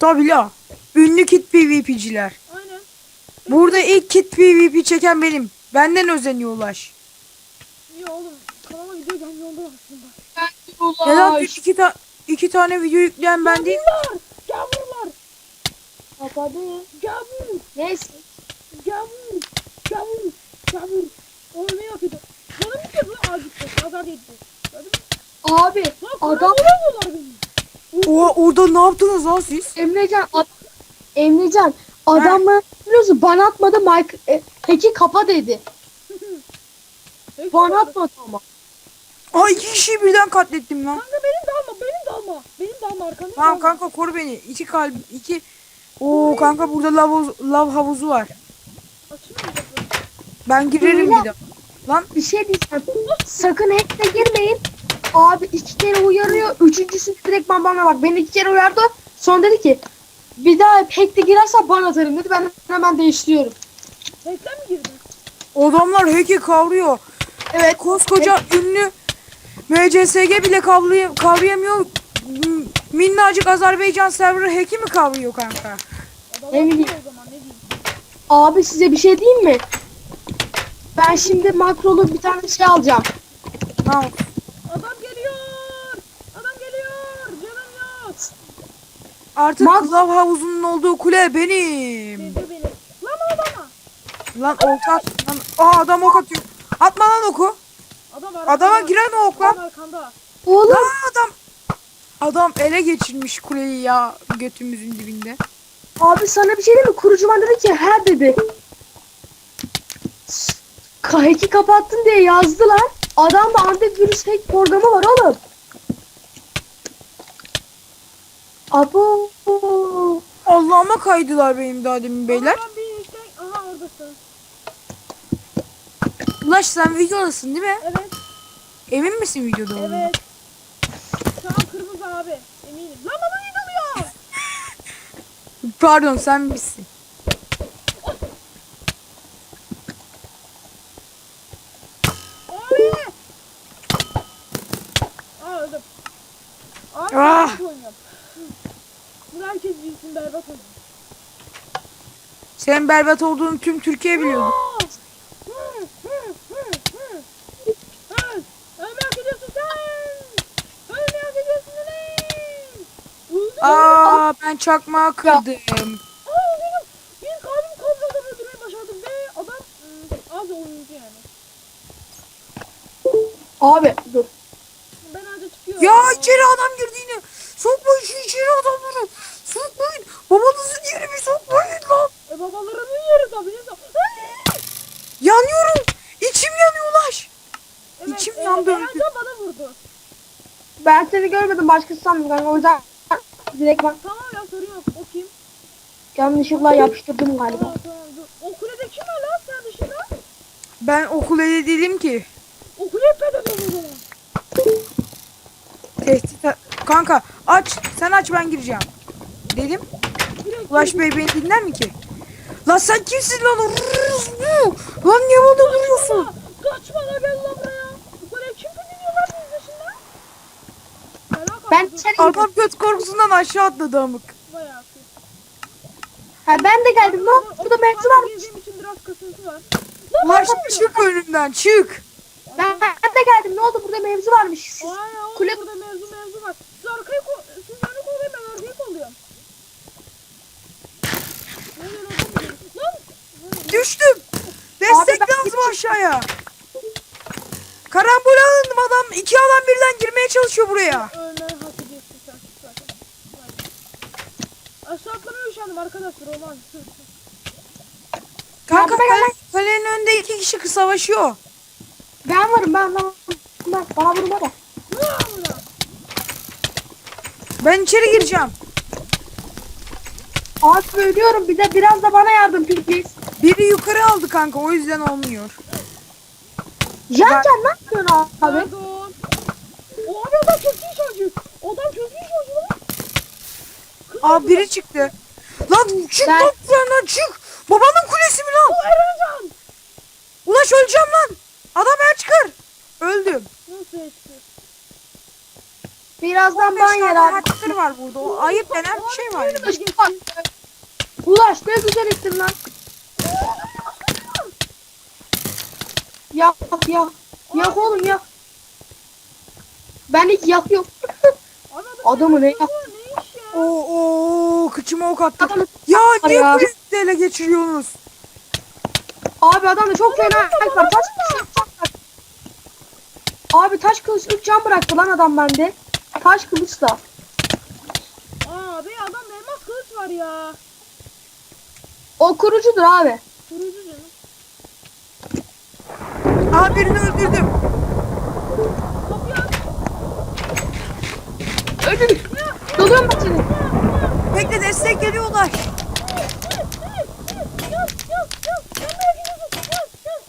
Tabii la. Ünlü kit PvP'ciler. Aynen. Burada ilk kit PvP çeken benim. Benden özeniyor Ulaş. İyi oğlum. Kanala video gelmiyor ondan aslında. Neden Ulaş. iki, ta iki tane video yükleyen ben değil? Gavurlar. Gavurlar. Kapadı. Gavur. Neyse. Gavur. Gavur. Gavur. Oğlum ne yapıyordu? Bu. Aa gitti. Nazar değdi. Gördün mü? Abi Lan adam vuramıyorlar beni. Oha orada ne yaptınız lan siz? Emrecan ad- Emrecan adamı biliyorsun bana atmadı Mike e, peki kapa dedi. Bana atmadı ama. Aa iki kişiyi birden katlettim lan. Kanka benim de alma. Benim de alma. Benim de alma arkanı. Tamam kanka koru beni. İki kalp iki. Oo kanka burada lav, lav havuzu var. Açılmayacak? Ben girerim bir de. Lan Bir şey diyeceğim. Sakın hack'e girmeyin. Abi iki kere uyarıyor. Üçüncüsü direkt ben bana bak. Beni iki kere uyardı. Sonra dedi ki bir daha hack'te girersen bana atarım dedi. Ben hemen değiştiriyorum. Reklam mi girdin? adamlar hack'i kavruyor. Evet. Koskoca ünlü MCSG bile kavrayam kavrayamıyor. Minnacık Azerbaycan serverı hack'i mi kavruyor kanka? Ne bileyim. o zaman ne diyeyim. Abi size bir şey diyeyim mi? Ben şimdi makrolu bir tane şey alacağım. Tamam. Adam geliyor. Adam geliyor. Canım yok. Artık lav havuzunun olduğu kule benim. Sevdi beni. Lan adama. Lan olta at. Lan, aa adam ok atıyor. Atma lan oku. Adam arkanda. Adama giren o ok lan. Adam arkanda. Oğlum Lan adam. Adam ele geçirmiş kuleyi ya götümüzün dibinde. abi sana bir şey diyeyim mi? Kurucuman dedi ki her dedi. Hack'i kapattın diye yazdılar. Adamda antivirüs hack programı var oğlum. Abo. Allah'ıma kaydılar benim daha demin beyler. Bir işte. Aha oradasın. Ulaş sen videodasın değil mi? Evet. Emin misin videoda olduğuna? Evet. Şu an kırmızı abi. Eminim. Lan bana inanıyor. Pardon sen misin? Abi. Aa öldüm. Abi Ah. berbat oynuyorum. Bunu bilsin berbat oynuyorum. Senin berbat olduğunu tüm Türkiye biliyordu. Aa! Hı, hı, hı, hı. Hı. Ölmeyi hak ediyorsun sen. Ölmeyi hak ediyorsun ulan. Öldüm. Aa ben çakmağı kırdım. Aa benim bir kalbim kaldı adam öldürmeye başardım ve adam ıı, az oyuncu yani. Abi dur. Ben anca çıkıyorum. Ya içeri adam girdi yine. Sokmayın şu içeri adamları. Sokmayın. Babanızın yeri bir sokmayın lan. E babalarının yeri tabii. Ne zaman- Ay! Yanıyorum. İçim yanıyor Ulaş. Evet, İçim e, yandı, Eren öldüm. Can bana vurdu. Ben seni görmedim başkası sandım kanka. O yüzden direkt bak Tamam ya sorun yok. O kim? yanlışlıkla yapıştırdım galiba. Tamam tamam dur. O kulede kim var lan sen dışında? Ben okul ele değilim ki. O kule zaman. Tehdit. Kanka aç. Sen aç ben gireceğim. Dedim. Ulaş Bey beni dinler mi ki? Lan sen kimsin lan? Lan niye bana vuruyorsun? Kaçma la gel lan buraya. Bu kule kim fethediyor lan biz dışında? Merak Ben içeri. Adam göt korkusundan aşağı atladı amık. Bayağı kötü. Ha, ben de geldim. Ne oldu? Burada mevzu var. Gezdiğim için biraz kasıntı var. Ulaş çık önümden çık. Ben, ben de geldim. Ne oldu? Burada mevzu varmış. Siz- Aynen oğlum Kule- burada mevzu mevzu var. Siz arkayı ko siz önü kollayın ben arkayı kolluyorum. Ne? Lan! Düştüm. Destek Abi ben lazım aşağıya. Karambol alındım adam. iki adam birden girmeye çalışıyor buraya. Ölmeyi hak ediyorsun sen zaten. Hadi. Aşağı üşendim arkadaşlar olmaz. Kanka gel kale, kalenin önünde iki kişi savaşıyor. Ben varım ben. Ben, ben. Bana vurma da. Ben içeri gireceğim. Abi ölüyorum. Bir de biraz da bana yardım please. Biri yukarı aldı kanka o yüzden olmuyor. Can can ne yapıyorsun abi? Pardon. O abi adam çok iyi çocuk. Adam çok iyi çocuk Aa biri çıktı. Lan çık Ben- lan buradan çık. Babanın kulesi mi lan? Erencan. Ulaş öleceğim lan. Adam el çıkar. Öldüm. Nasıl eski? Birazdan 15 ban yer abi. hacker var burada. O ayıp denen bir şey var. yani. Ulaş ne güzel ettin lan. Yak yak. Yak oğlum yak. Ben hiç yak adam Adamı ne elmas Oo, oo kıçıma ok attı. Adamı Ya niye ya. polisi ele geçiriyorsunuz? Abi adamda çok fena hack var. Taş kılıç üç can bıraktı. Abi taş kılıç 3 can bıraktı lan adam bende. Taş kılıçla. Abi adamda elmas kılıç var ya. O kurucudur abi. Kurucu canım. Aa birini öldürdüm. Kapıyı Doluyorum bak seni. Bekle destek geliyorlar.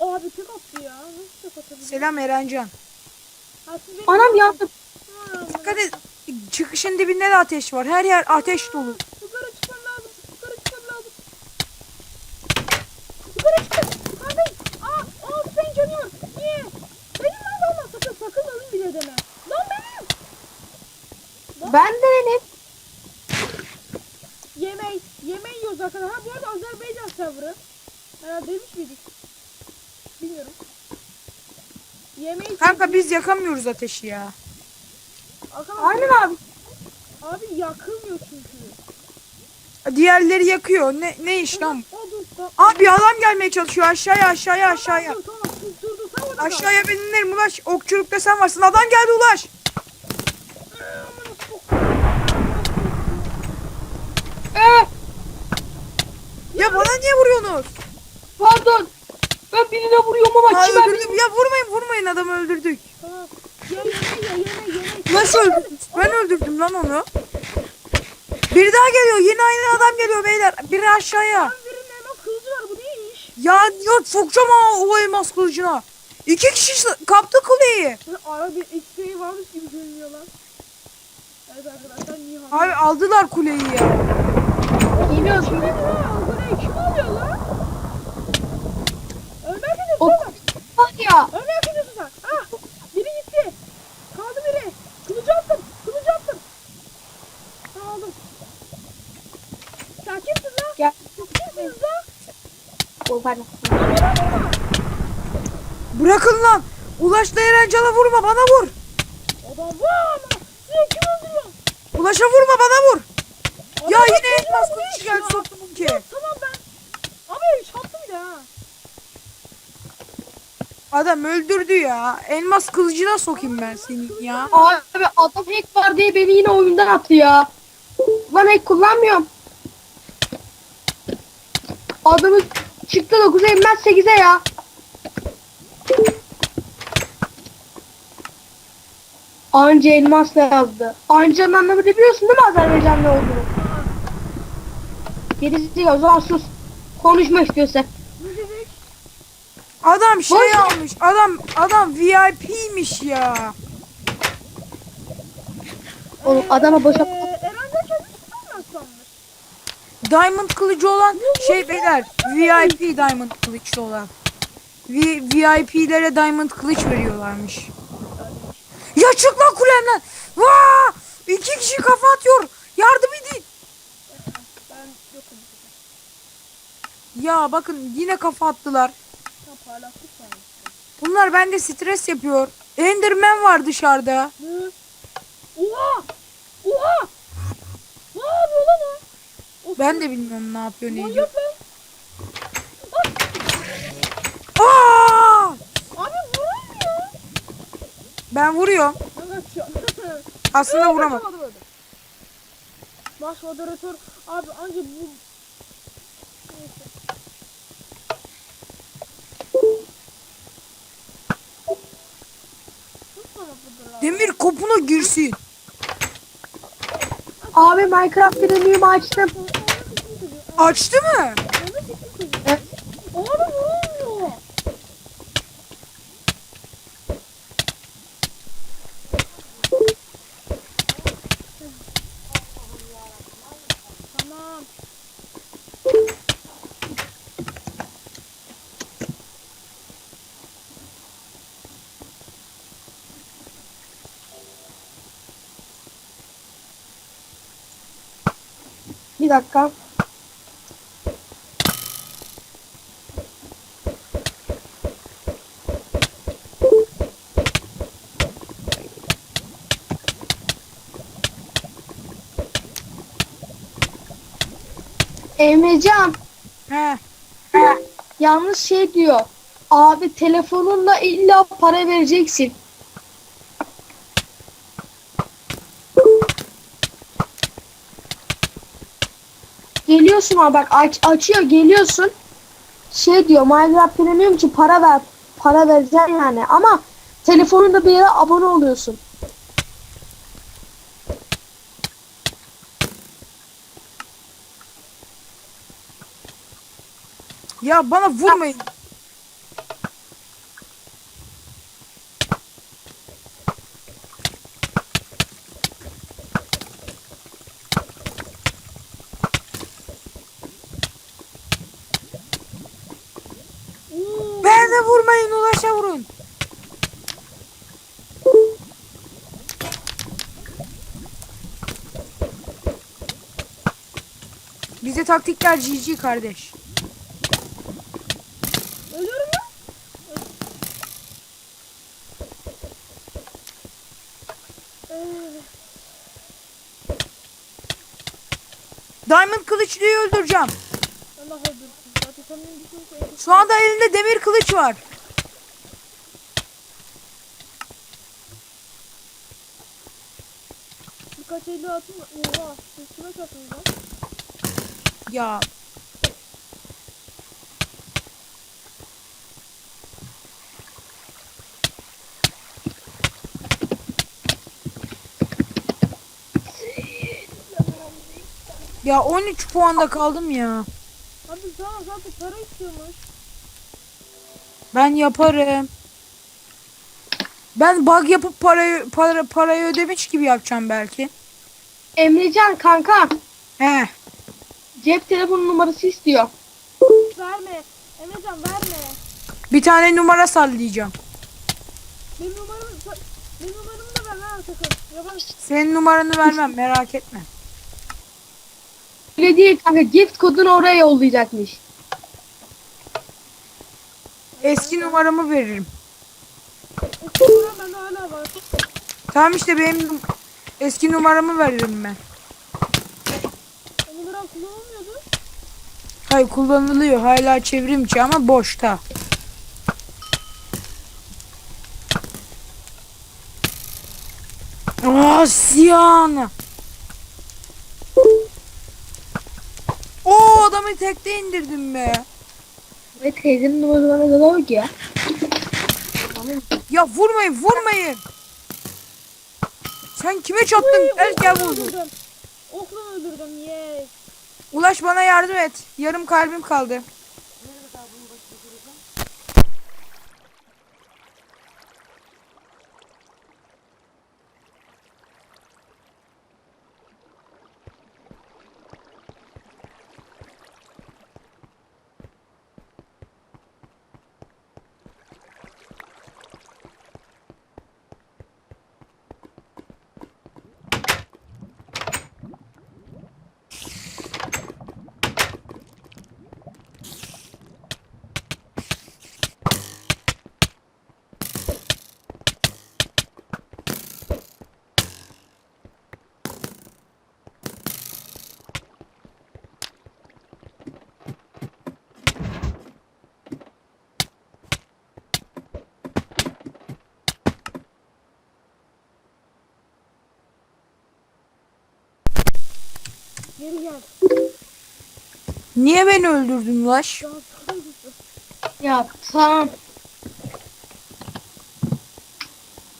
Abi tek attı ya. Nasıl tek atabilir? Selam Erencan. Anam yandım. Dikkat et. Çıkışın dibinde de ateş var. Her yer ateş dolu. Yukarı çıkmam lazım. Yukarı çıkmam lazım. Yukarı çıkın. Yukarıdayım. Aa, aa sen canıyor. Niye? Benim lan valla sakın sakın ölüm bile deme. Lan benim. Ben de benim. Yemeği. Yemeği yiyoruz arkadaşlar. Ha bu arada Azerbaycan serverı. Herhalde demiş miydik? Bilmiyorum. Yemeği Kanka biz yakamıyoruz ateşi ya. Arkadaşlar, Aynen abi. Abi yakılmıyor çünkü. Diğerleri yakıyor. Ne ne iş lan? O dur. Tamam. Aa bir adam gelmeye çalışıyor aşağıya aşağıya aşağıya. Dur, tamam. Dur dur dur. Sen orada kal. Aşağıya ben inerim Ulaş. Okçulukta sen varsın. Adam geldi Ulaş. Amına sok. Ee, Ya bana niye vuruyorsunuz? pardon. Ben birine vuruyorum ama Ha, kime öldürdüm. Ya vurmayın vurmayın adamı öldürdük. Nasıl öldürdünüz? Ben öldürdüm lan onu. Biri daha geliyor. Yine aynı adam geliyor beyler. Biri aşağıya. Lan birinin elmas kılıcı var bu ne iş? Ya ya sokacağım ha o elmas kılıcına. İki kişi kaptı kuleyi. Ara bir XP varmış gibi görünüyor lan. Evet arkadaşlar Nihan. Abi aldılar kuleyi ya. Geliyoruz. Kim lan? Algılayı kim alıyor lan? Ömer gidiyorsun O Ömer. var ya. Ömer gidiyorsun sen. Ah. Biri gitti. Kaldı biri. Kılıcı attım. Kılıcı attım. Ha aldım. Sen kimsin lan? Gel. Kimsiniz lan? O pardon. Bırakın lan. Ulaş'la Erencan'a vurma bana vur. Adam vurma. Sen kim öldürüyorsun? Ulaş'a vurma bana vur. Ya Adam yine öldürüyor, elmas iş geldi ya? soktum ki. Ya tamam ben. Abi çarptı bir de ha. Adam öldürdü ya. Elmas kılıcına sokayım ben seni ya. Abi adam hack var diye beni yine oyundan attı ya. Lan hack kullanmıyorum. Adamı çıktı 9'a inmez 8'e ya. Anca elmasla yazdı. Anca'nın anlamını biliyorsun değil mi Azerbaycanlı olduğunu? Gerisi o zaman sus. Konuşma istiyorsan. Adam şey Boş- almış. Adam adam VIP'miş ya. Oğlum adama boşa... Ee, Eren'de kendisi sanmış. Diamond kılıcı olan şey beyler VIP diamond kılıçlı olan. V- VIP'lere diamond kılıç veriyorlarmış. Ya çık lan kulemden. Vaa! İki kişi kafa atıyor. Yardım edin. Ben yokum. Ya bakın yine kafa attılar. Sen paylaştık sanmış. Bunlar bende stres yapıyor. Enderman var dışarıda. Ne? Oha! Oha! Ne yapıyor lan o? Ben de bilmiyorum ne yapıyor ne ediyor. Manyak lan. Aa! Abi vuramıyor. Ben vuruyorum. Ben kaçıyorum. Aslında vuramam. Kaçamadım öyle. Baş moderatör abi anca bu Neyse. Tutsana bu da. Demir kopuna girsin. Abi Minecraft premium açtım. Açtı mı? Bir dakika. Emrecan He. Yalnız şey diyor. Abi telefonunla illa para vereceksin. Geliyorsun ama bak aç, açıyor geliyorsun. Şey diyor Minecraft Premium için para ver. Para vereceksin yani ama telefonunda bir yere abone oluyorsun. Ya bana vurmayın. Oo. Ben de vurmayın ulaşa vurun. Bize taktikler GG kardeş. Ölüyorum ya. Ee, Diamond kılıçlıyı öldüreceğim. Allah öldürsün. Şey. Şu anda elinde demir kılıç var. Birkaç elli atın. Oha. Üstüme çarptınız lan. Ya Ya 13 puanda kaldım ya. Abi sana zaten para istiyormuş. Ben yaparım. Ben bug yapıp parayı para, parayı ödemiş gibi yapacağım belki. Emrecan kanka He. Cep telefonu numarası istiyor. Verme. Emrecan verme. Bir tane numara sallayacağım. Benim numaramı, benim numaramı da ver sakın. Senin numaranı vermem merak etme. Öyle değil kanka gift kodunu oraya yollayacakmış. Eski numaramı veririm. Eski numaram bende hala var. Tamam işte benim num- eski numaramı veririm ben. Kullanılmıyordu. Hayır kullanılıyor hala çevrim içi ama boşta. Asyan. O adamı tekte indirdim be. Ve teyzenin numarası bana kadar yok ya. Ya vurmayın vurmayın. Sen kime çattın? Okla vurdun. Okla öldürdüm. Yes. Ulaş bana yardım et. Yarım kalbim kaldı. Geri gel. Niye beni öldürdün Ulaş? Ya tamam.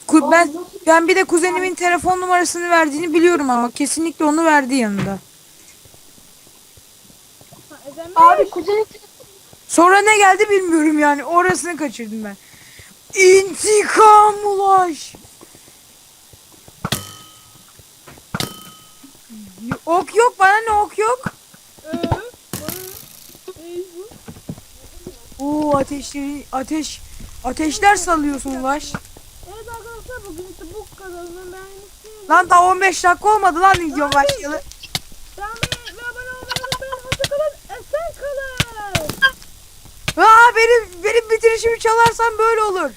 Ku- Ben ben bir de kuzenimin telefon numarasını verdiğini biliyorum ama kesinlikle onu verdi yanında. Ezenme. Abi kuzenin Sonra ne geldi bilmiyorum yani. Orasını kaçırdım ben. İntikam ulaş. Ok yok bana ne ok yok. Oo ateşleri ateş ateşler salıyorsun baş. Evet arkadaşlar bugün işte bu kadarını beğenmişsiniz. Lan daha 15 dakika olmadı lan video başladı. Beğenmeyi Aa benim benim bitirişimi çalarsan böyle olur.